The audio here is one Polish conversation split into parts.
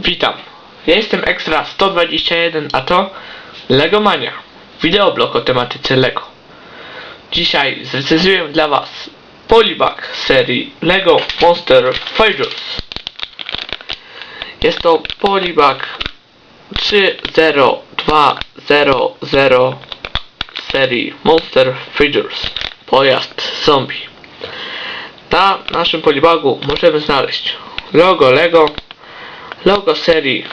Witam. Ja jestem Extra 121, a to Legomania. Wideoblog o tematyce Lego. Dzisiaj zrecenzuję dla Was Polybag z serii Lego Monster Fighters. Jest to Polybag 30200 serii Monster Fighters. Pojazd zombie. Na naszym polibagu możemy znaleźć logo Lego, logo serii,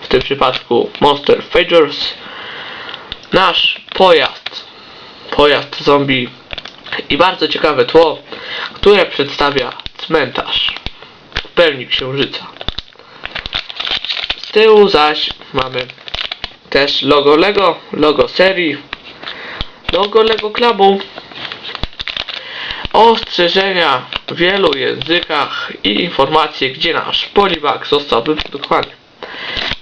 w tym przypadku Monster Fighters, nasz pojazd, pojazd zombie i bardzo ciekawe tło, które przedstawia cmentarz w pełni księżyca. Z tyłu zaś mamy też logo Lego, logo serii, logo Lego Clubu, ostrzeżenia w wielu językach i informacje, gdzie nasz polibag został wyprodukowany.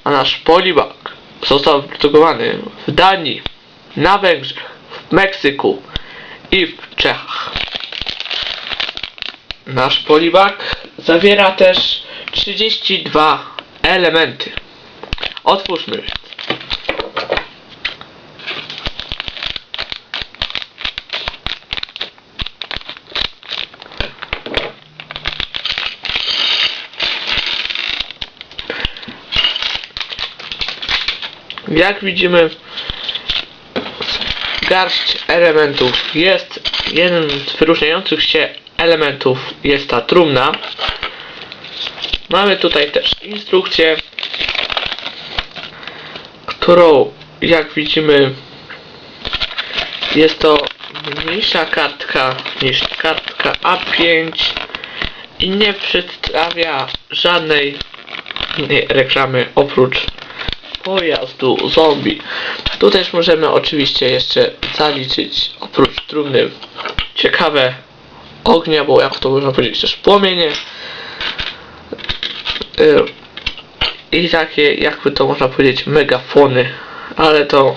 A nasz polibag został wyprodukowany w Danii, na Węgrzech, w Meksyku i w Czechach. Nasz polibag zawiera też 32 elementy. Otwórzmy Jak widzimy, garść elementów jest. Jeden z wyróżniających się elementów jest ta trumna. Mamy tutaj też instrukcję, którą jak widzimy jest to mniejsza kartka niż kartka A5 i nie przedstawia żadnej reklamy oprócz pojazdu zombie. Tu też możemy oczywiście jeszcze zaliczyć oprócz trumny ciekawe ognia, bo jak to można powiedzieć też płomienie Y, i takie jakby to można powiedzieć megafony, ale to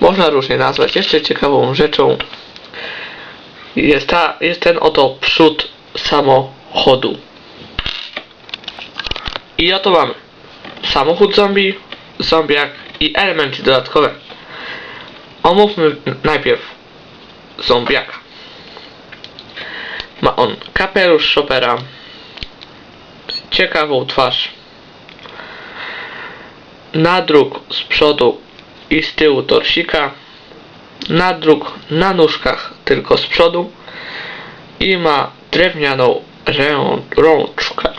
można różnie nazwać. Jeszcze ciekawą rzeczą jest, ta, jest ten oto przód samochodu. I oto mamy samochód zombie, zombiak i elementy dodatkowe. Omówmy najpierw zombiaka. Ma on kapelusz szopera, ciekawą twarz, nadruk z przodu i z tyłu torsika, nadruk na nóżkach tylko z przodu i ma drewnianą rączkę.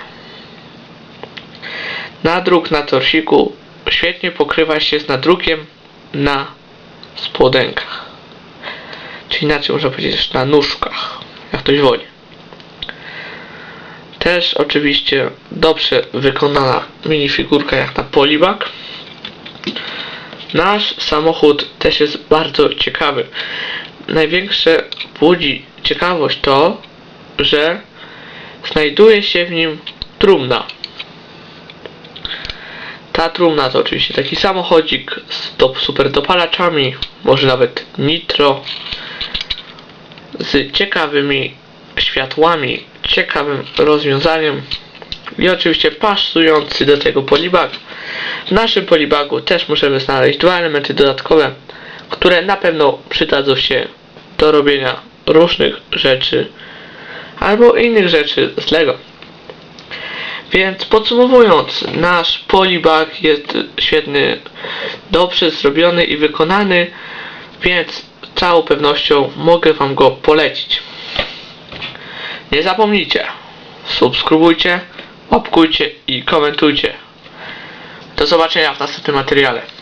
Nadruk na torsiku świetnie pokrywa się z nadrukiem na spodenkach. Czy inaczej można powiedzieć na nóżkach, jak ktoś woli. Też oczywiście dobrze wykonana minifigurka jak na polibag. Nasz samochód też jest bardzo ciekawy. Największe budzi ciekawość to, że znajduje się w nim trumna. Ta trumna to oczywiście taki samochodzik z do, super dopalaczami, może nawet nitro, z ciekawymi światłami, ciekawym rozwiązaniem i oczywiście pasujący do tego polibag. W naszym polibagu też możemy znaleźć dwa elementy dodatkowe, które na pewno przydadzą się do robienia różnych rzeczy albo innych rzeczy z Lego. Więc podsumowując, nasz polibag jest świetny, dobrze zrobiony i wykonany, więc z całą pewnością mogę Wam go polecić. Nie zapomnijcie, subskrybujcie, łapkujcie i komentujcie. Do zobaczenia w następnym materiale.